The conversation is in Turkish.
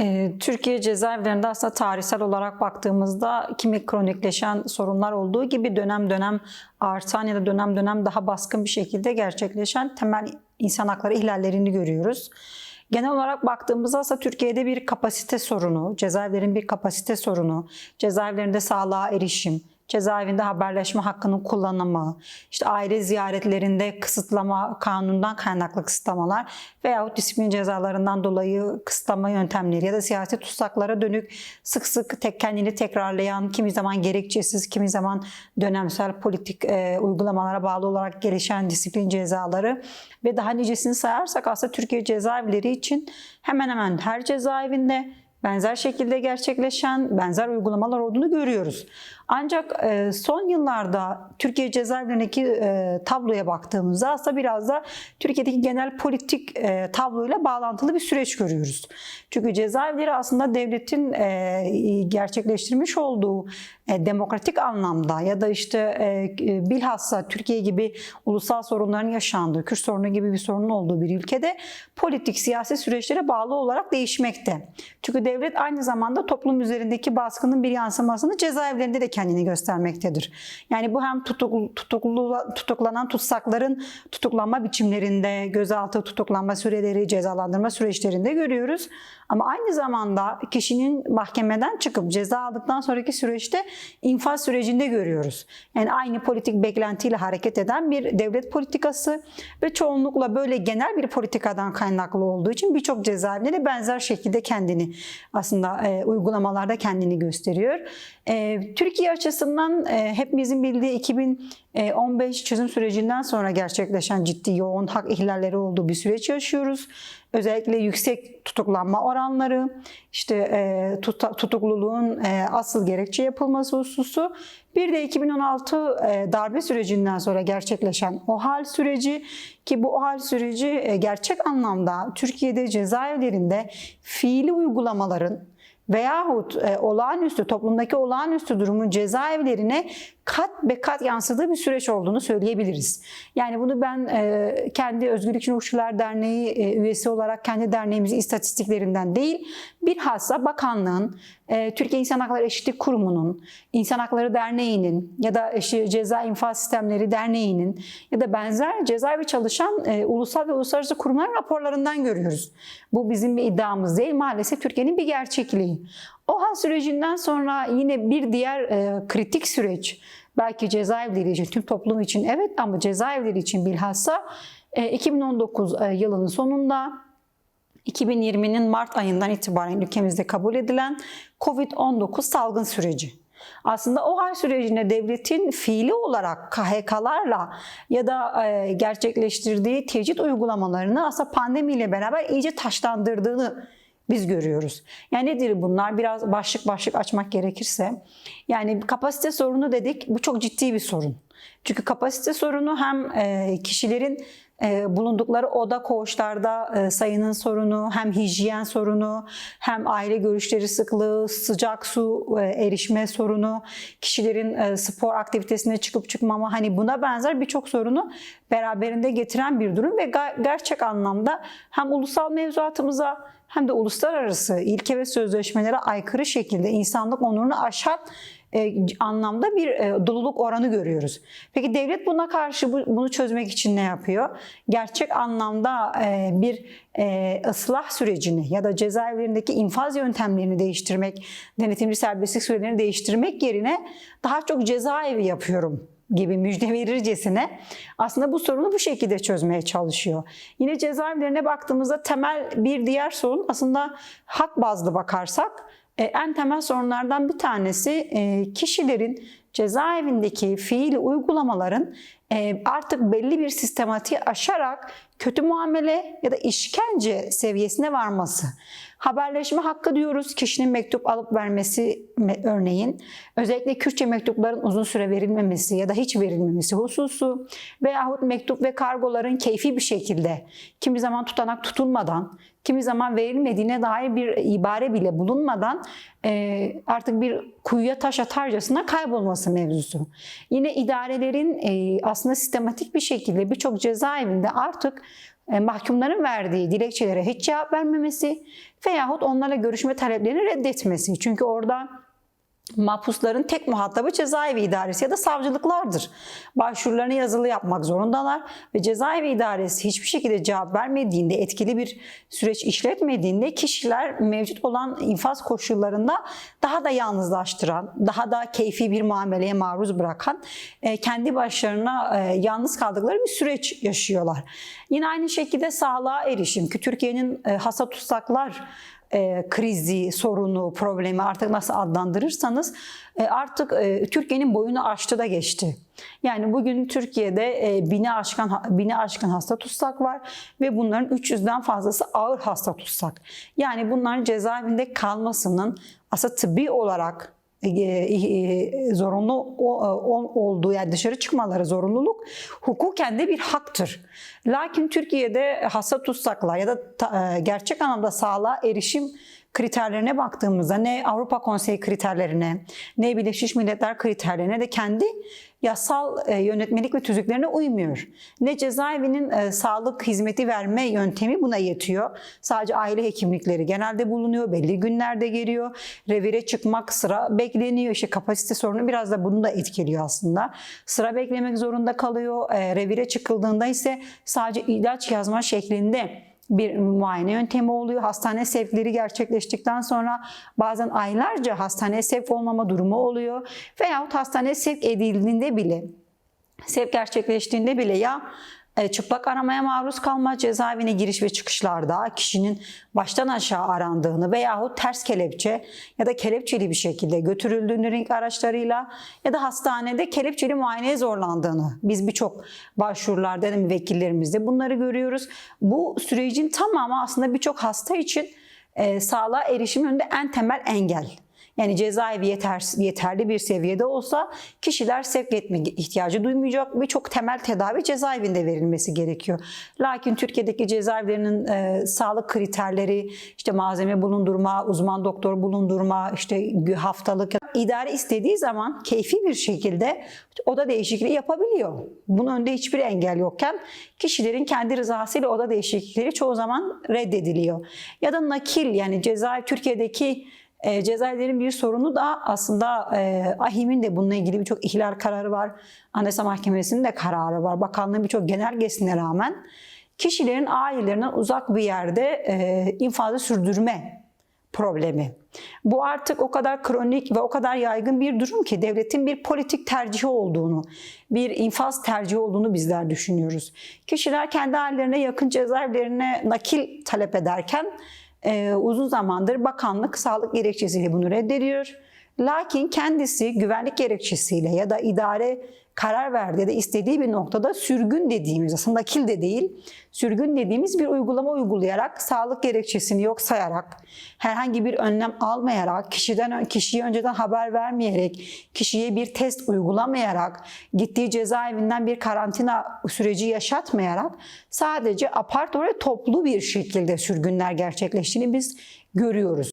Ee, Türkiye cezaevlerinde aslında tarihsel olarak baktığımızda kimi kronikleşen sorunlar olduğu gibi dönem dönem artan ya da dönem dönem daha baskın bir şekilde gerçekleşen temel insan hakları ihlallerini görüyoruz. Genel olarak baktığımızda aslında Türkiye'de bir kapasite sorunu, cezaevlerin bir kapasite sorunu, cezaevlerinde sağlığa erişim, cezaevinde haberleşme hakkının kullanımı, işte aile ziyaretlerinde kısıtlama, kanundan kaynaklı kısıtlamalar veyahut disiplin cezalarından dolayı kısıtlama yöntemleri ya da siyasi tutsaklara dönük sık sık tek kendini tekrarlayan, kimi zaman gerekçesiz, kimi zaman dönemsel politik e, uygulamalara bağlı olarak gelişen disiplin cezaları ve daha nicesini sayarsak aslında Türkiye cezaevleri için hemen hemen her cezaevinde benzer şekilde gerçekleşen benzer uygulamalar olduğunu görüyoruz. Ancak e, son yıllarda Türkiye cezaevlerindeki e, tabloya baktığımızda aslında biraz da Türkiye'deki genel politik e, tabloyla bağlantılı bir süreç görüyoruz. Çünkü cezaevleri aslında devletin gerçekleştirmiş olduğu demokratik anlamda ya da işte bilhassa Türkiye gibi ulusal sorunların yaşandığı, Kürt sorunu gibi bir sorunun olduğu bir ülkede politik siyasi süreçlere bağlı olarak değişmekte. Çünkü devlet aynı zamanda toplum üzerindeki baskının bir yansımasını cezaevlerinde de kendini göstermektedir. Yani bu hem tutuklu, tutuklu, tutuklanan tutsakların tutuklanma biçimlerinde, gözaltı tutuklanma süreleri, cezalandırma süreçlerinde görüyoruz. Ama aynı zamanda kişinin mahkemeden çıkıp ceza aldıktan sonraki süreçte infaz sürecinde görüyoruz. Yani aynı politik beklentiyle hareket eden bir devlet politikası ve çoğunlukla böyle genel bir politikadan kaynaklı olduğu için birçok cezaevinde benzer şekilde kendini aslında e, uygulamalarda kendini gösteriyor. E, Türkiye açısından e, hepimizin bildiği 2015 çözüm sürecinden sonra gerçekleşen ciddi yoğun hak ihlalleri olduğu bir süreç yaşıyoruz. Özellikle yüksek tutuklanma oranları, işte e, tutukluluğun e, asıl gerekçe yapılması hususu. Bir de 2016 e, darbe sürecinden sonra gerçekleşen OHAL süreci ki bu OHAL süreci e, gerçek anlamda Türkiye'de cezaevlerinde fiili uygulamaların veyahut e, olağanüstü toplumdaki olağanüstü durumun cezaevlerine kat be kat yansıdığı bir süreç olduğunu söyleyebiliriz. Yani bunu ben e, kendi Özgürlük için Uçuşlar Derneği e, üyesi olarak kendi derneğimizin istatistiklerinden değil, bilhassa bakanlığın, e, Türkiye İnsan Hakları Eşitlik Kurumu'nun, İnsan Hakları Derneği'nin ya da işte Ceza İnfaz Sistemleri Derneği'nin ya da benzer cezaevi çalışan e, ulusal ve uluslararası kurumların raporlarından görüyoruz. Bu bizim bir iddiamız değil, maalesef Türkiye'nin bir gerçekliği. OHA sürecinden sonra yine bir diğer e, kritik süreç belki cezaevleri için, tüm toplum için evet ama cezaevleri için bilhassa e, 2019 e, yılının sonunda 2020'nin Mart ayından itibaren ülkemizde kabul edilen COVID-19 salgın süreci. Aslında o hal sürecinde devletin fiili olarak KHK'larla ya da e, gerçekleştirdiği tecrit uygulamalarını aslında pandemiyle beraber iyice taşlandırdığını biz görüyoruz. Yani nedir bunlar? Biraz başlık başlık açmak gerekirse. Yani kapasite sorunu dedik. Bu çok ciddi bir sorun. Çünkü kapasite sorunu hem e, kişilerin e, bulundukları oda koğuşlarda e, sayının sorunu, hem hijyen sorunu, hem aile görüşleri sıklığı, sıcak su erişme sorunu, kişilerin spor aktivitesine çıkıp çıkmama hani buna benzer birçok sorunu beraberinde getiren bir durum ve gerçek anlamda hem ulusal mevzuatımıza hem de uluslararası ilke ve sözleşmelere aykırı şekilde insanlık onurunu aşan e, anlamda bir e, doluluk oranı görüyoruz. Peki devlet buna karşı bu, bunu çözmek için ne yapıyor? Gerçek anlamda e, bir e, ıslah sürecini ya da cezaevlerindeki infaz yöntemlerini değiştirmek, denetimli serbestlik sürelerini değiştirmek yerine daha çok cezaevi yapıyorum gibi müjde verircesine aslında bu sorunu bu şekilde çözmeye çalışıyor. Yine cezaevlerine baktığımızda temel bir diğer sorun aslında hak bazlı bakarsak e, en temel sorunlardan bir tanesi e, kişilerin cezaevindeki fiil uygulamaların e, artık belli bir sistematiği aşarak kötü muamele ya da işkence seviyesine varması. Haberleşme hakkı diyoruz. Kişinin mektup alıp vermesi örneğin. Özellikle Kürtçe mektupların uzun süre verilmemesi ya da hiç verilmemesi hususu. Veyahut mektup ve kargoların keyfi bir şekilde kimi zaman tutanak tutulmadan kimi zaman verilmediğine dair bir ibare bile bulunmadan e, artık bir kuyuya taş atarcasına kaybolması mevzusu. Yine idarelerin e, aslında sistematik bir şekilde birçok cezaevinde artık mahkumların verdiği dilekçelere hiç cevap vermemesi veyahut onlarla görüşme taleplerini reddetmesi. Çünkü orada Mahpusların tek muhatabı cezaevi idaresi ya da savcılıklardır. Başvurularını yazılı yapmak zorundalar ve cezaevi idaresi hiçbir şekilde cevap vermediğinde, etkili bir süreç işletmediğinde kişiler mevcut olan infaz koşullarında daha da yalnızlaştıran, daha da keyfi bir muameleye maruz bırakan, e, kendi başlarına e, yalnız kaldıkları bir süreç yaşıyorlar. Yine aynı şekilde sağlığa erişim ki Türkiye'nin e, hasta tutsaklar e, krizi, sorunu, problemi artık nasıl adlandırırsanız e, artık e, Türkiye'nin boyunu aştı da geçti. Yani bugün Türkiye'de e, bine aşkın bine aşkın hasta tutsak var ve bunların 300'den fazlası ağır hasta tutsak. Yani bunların cezaevinde kalmasının aslında tıbbi olarak zorunlu o- o- olduğu yani dışarı çıkmaları zorunluluk hukuken de bir haktır. Lakin Türkiye'de hasta tutsaklar ya da e, gerçek anlamda sağlığa erişim kriterlerine baktığımızda ne Avrupa Konseyi kriterlerine ne Birleşmiş Milletler kriterlerine de kendi yasal e, yönetmelik ve tüzüklerine uymuyor. Ne cezaevinin e, sağlık hizmeti verme yöntemi buna yetiyor. Sadece aile hekimlikleri genelde bulunuyor, belli günlerde geliyor. Revire çıkmak sıra bekleniyor. İşte kapasite sorunu biraz da bunu da etkiliyor aslında. Sıra beklemek zorunda kalıyor. E, revire çıkıldığında ise sadece ilaç yazma şeklinde bir muayene yöntemi oluyor. Hastane sevkleri gerçekleştikten sonra bazen aylarca hastaneye sevk olmama durumu oluyor. Veyahut hastaneye sevk edildiğinde bile, sevk gerçekleştiğinde bile ya çıplak aramaya maruz kalma cezaevine giriş ve çıkışlarda kişinin baştan aşağı arandığını veyahut ters kelepçe ya da kelepçeli bir şekilde götürüldüğünü ring araçlarıyla ya da hastanede kelepçeli muayeneye zorlandığını biz birçok başvurularda da müvekkillerimizde bunları görüyoruz. Bu sürecin tamamı aslında birçok hasta için e, sağlığa erişim önünde en temel engel. Yani cezaevi yeter, yeterli bir seviyede olsa kişiler sevk etme ihtiyacı duymayacak ve çok temel tedavi cezaevinde verilmesi gerekiyor. Lakin Türkiye'deki cezaevlerinin e, sağlık kriterleri, işte malzeme bulundurma, uzman doktor bulundurma, işte haftalık idare istediği zaman keyfi bir şekilde oda değişikliği yapabiliyor. Bunun önünde hiçbir engel yokken kişilerin kendi rızasıyla oda değişiklikleri çoğu zaman reddediliyor. Ya da nakil yani cezaevi Türkiye'deki e, cezaevlerin bir sorunu da aslında e, AHİM'in de bununla ilgili birçok ihlal kararı var. Anayasa Mahkemesi'nin de kararı var. Bakanlığın birçok genelgesine rağmen kişilerin ailelerinden uzak bir yerde e, infazı sürdürme problemi. Bu artık o kadar kronik ve o kadar yaygın bir durum ki devletin bir politik tercihi olduğunu, bir infaz tercihi olduğunu bizler düşünüyoruz. Kişiler kendi ailelerine yakın cezaevlerine nakil talep ederken e, uzun zamandır bakanlık sağlık gerekçesiyle bunu reddediyor. Lakin kendisi güvenlik gerekçesiyle ya da idare karar verdi ya da istediği bir noktada sürgün dediğimiz aslında nakil de değil sürgün dediğimiz bir uygulama uygulayarak sağlık gerekçesini yok sayarak herhangi bir önlem almayarak kişiden kişiye önceden haber vermeyerek kişiye bir test uygulamayarak gittiği cezaevinden bir karantina süreci yaşatmayarak sadece apart ve toplu bir şekilde sürgünler gerçekleştiğini biz görüyoruz.